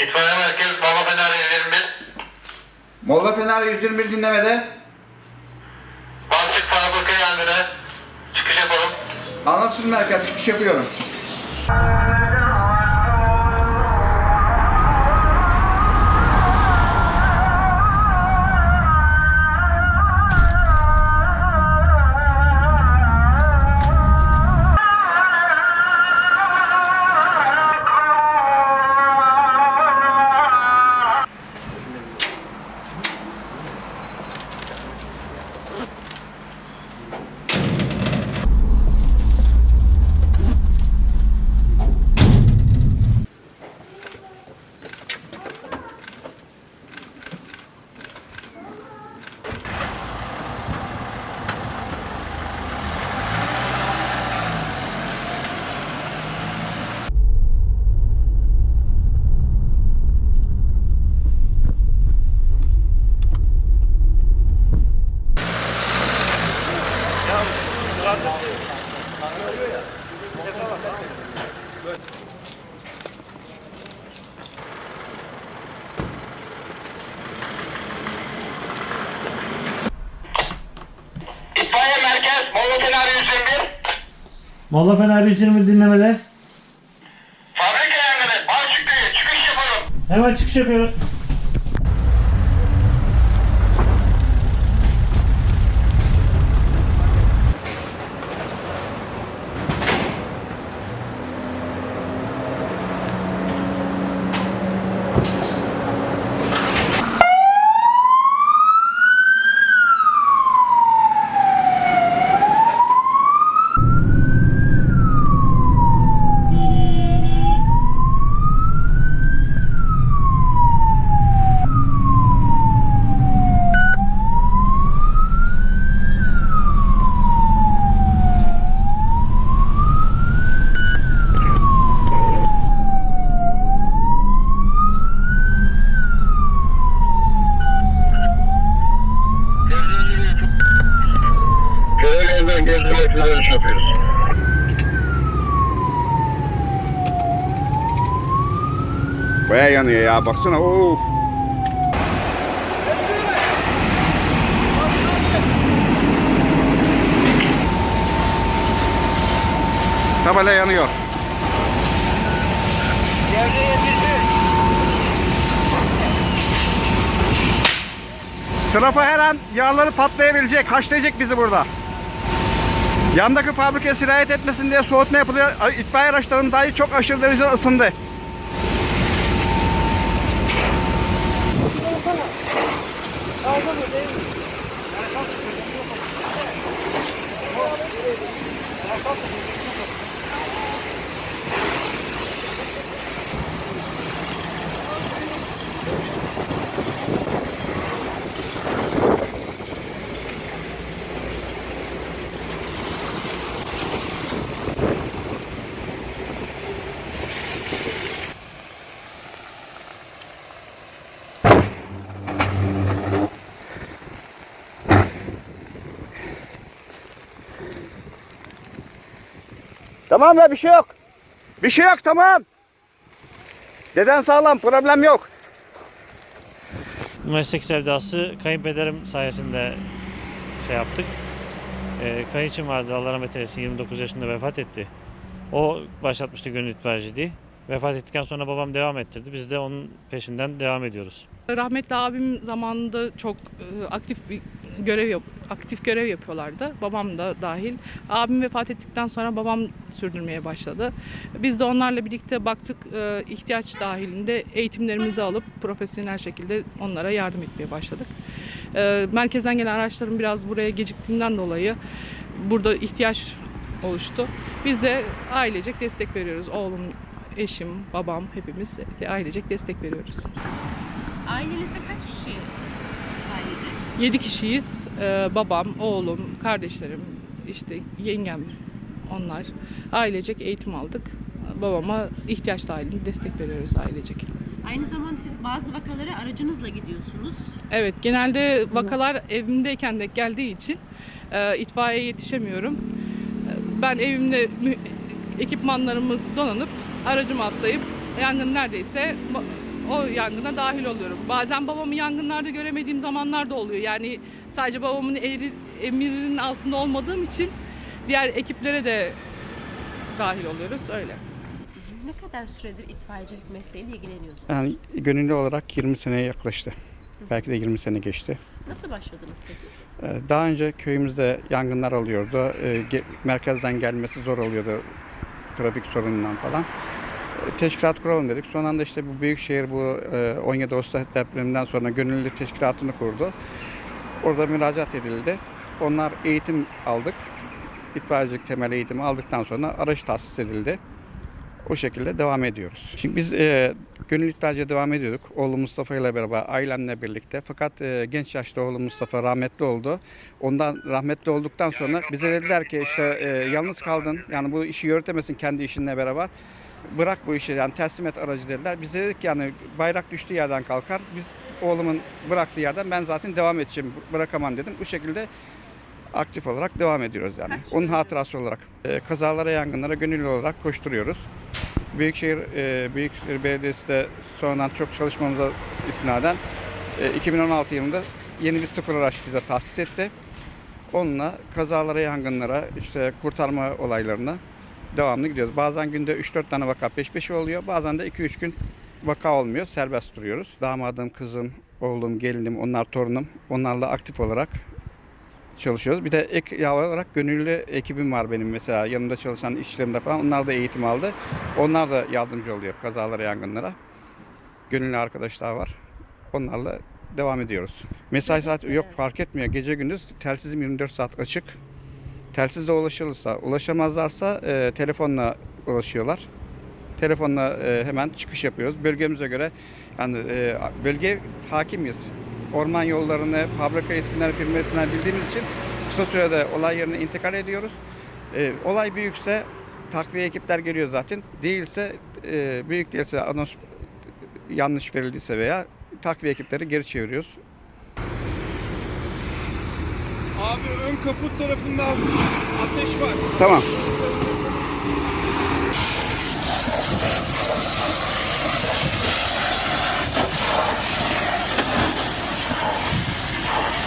İtfaiye Merkez, Molla Fener 121. Molla Fener 121 dinlemede. Balçık fabrika yangını. Çıkış yapalım. Anlatsın merkez, çıkış yapıyorum. Molla Fener 120 dinlemede. Fabrika Balçık köyü çıkış yapalım. Hemen çıkış yapıyoruz. Baya yanıyor ya baksana. Of. Tabela yanıyor. Trafo her an yağları patlayabilecek, haşlayacak bizi burada. Yandaki fabrikaya sirayet etmesin diye soğutma yapılıyor. İtfaiye araçlarının dahi çok aşırı derecede ısındı. Kaldı mı değil mi? Kaldı mı? Kaldı mı? Kaldı mı? Tamam be bir şey yok. Bir şey yok tamam. Deden sağlam problem yok. Meslek sevdası kayınpederim sayesinde şey yaptık. Ee, kayınçım vardı Allah rahmet eylesin 29 yaşında vefat etti. O başlatmıştı gönül itfaiyeciliği. Vefat ettikten sonra babam devam ettirdi. Biz de onun peşinden devam ediyoruz. Rahmetli abim zamanında çok e, aktif bir görev yap aktif görev yapıyorlardı. Babam da dahil. Abim vefat ettikten sonra babam sürdürmeye başladı. Biz de onlarla birlikte baktık e, ihtiyaç dahilinde eğitimlerimizi alıp profesyonel şekilde onlara yardım etmeye başladık. E, Merkezden gelen araçların biraz buraya geciktiğinden dolayı burada ihtiyaç oluştu. Biz de ailecek destek veriyoruz. Oğlum, eşim, babam hepimiz ailecek destek veriyoruz. Ailenizde kaç kişi? 7 kişiyiz. Ee, babam, oğlum, kardeşlerim, işte yengem onlar. Ailecek eğitim aldık. Babama ihtiyaç dahilinde destek veriyoruz ailecek. Aynı zamanda siz bazı vakalara aracınızla gidiyorsunuz. Evet, genelde vakalar evimdeyken de geldiği için e, itfaiyeye yetişemiyorum. Ben evimde ekipmanlarımı donanıp aracıma atlayıp yangın neredeyse o yangına dahil oluyorum. Bazen babamı yangınlarda göremediğim zamanlar da oluyor. Yani sadece babamın eri- emirinin altında olmadığım için diğer ekiplere de dahil oluyoruz öyle. Ne kadar süredir itfaiyecilik mesleğiyle ilgileniyorsunuz? Yani gönüllü olarak 20 seneye yaklaştı. Belki de 20 sene geçti. Nasıl başladınız peki? Ee, Daha önce köyümüzde yangınlar oluyordu. Ee, Merkezden gelmesi zor oluyordu trafik sorunundan falan. Teşkilat kuralım dedik. Son anda işte bu Büyükşehir bu e, 17 Ağustos depreminden sonra gönüllü teşkilatını kurdu. Orada müracaat edildi. Onlar eğitim aldık. İtfaiyecilik temel eğitimi aldıktan sonra araç tahsis edildi. O şekilde devam ediyoruz. Şimdi biz e, gönüllü itfaiyeciye devam ediyorduk. Oğlu Mustafa ile beraber ailemle birlikte. Fakat e, genç yaşta oğlu Mustafa rahmetli oldu. Ondan rahmetli olduktan sonra bize dediler ki işte e, yalnız kaldın. Yani bu işi yürütemezsin kendi işinle beraber. Bırak bu işi yani teslim et aracı dediler. Biz de dedik yani bayrak düştüğü yerden kalkar. Biz oğlumun bıraktığı yerden ben zaten devam edeceğim. Bırakamam dedim. Bu şekilde aktif olarak devam ediyoruz yani. Kaç Onun hatırası olarak. E, kazalara, yangınlara gönüllü olarak koşturuyoruz. Büyükşehir e, Büyükşehir Belediyesi de sonradan çok çalışmamıza istinaden e, 2016 yılında yeni bir sıfır araç bize tahsis etti. Onunla kazalara, yangınlara, işte kurtarma olaylarına devamlı gidiyoruz. Bazen günde 3-4 tane vaka peş peşe oluyor. Bazen de 2-3 gün vaka olmuyor. Serbest duruyoruz. Damadım, kızım, oğlum, gelinim, onlar torunum. Onlarla aktif olarak çalışıyoruz. Bir de ek ilave olarak gönüllü ekibim var benim mesela yanımda çalışan işlerimde falan. Onlar da eğitim aldı. Onlar da yardımcı oluyor kazalara, yangınlara. Gönüllü arkadaşlar var. Onlarla devam ediyoruz. Mesai saati yok fark etmiyor. Gece gündüz telsizim 24 saat açık. Telsizle ulaşılırsa, ulaşamazlarsa e, telefonla ulaşıyorlar. Telefonla e, hemen çıkış yapıyoruz. Bölgemize göre yani e, bölge hakimiz. Orman yollarını, fabrika isimleri, firma isimleri bildiğimiz için kısa sürede olay yerine intikal ediyoruz. E, olay büyükse takviye ekipler geliyor zaten. Değilse e, büyük değilse anons yanlış verildiyse veya takviye ekipleri geri çeviriyoruz. Abi ön kaput tarafında ateş var. Tamam.